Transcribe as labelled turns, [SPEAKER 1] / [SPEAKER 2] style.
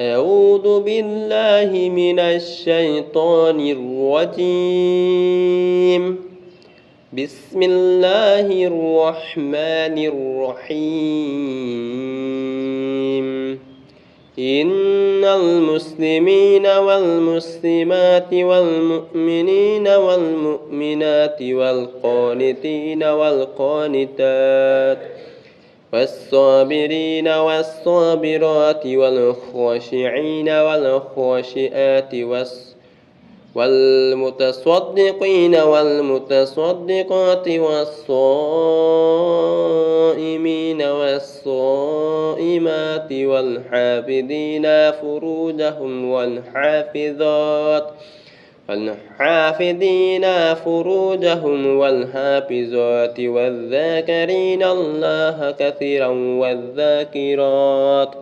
[SPEAKER 1] أعوذ بالله من الشيطان الرجيم. بسم الله الرحمن الرحيم. إن المسلمين والمسلمات والمؤمنين والمؤمنات والقانتين والقانتات والصابرين والصابرات والخاشعين والخاشئات والمتصدقين والمتصدقات والصائمين والصائمات والحافظين فروجهم والحافظات والحافظين فروجهم والحافظات والذاكرين الله كثيرا والذاكرات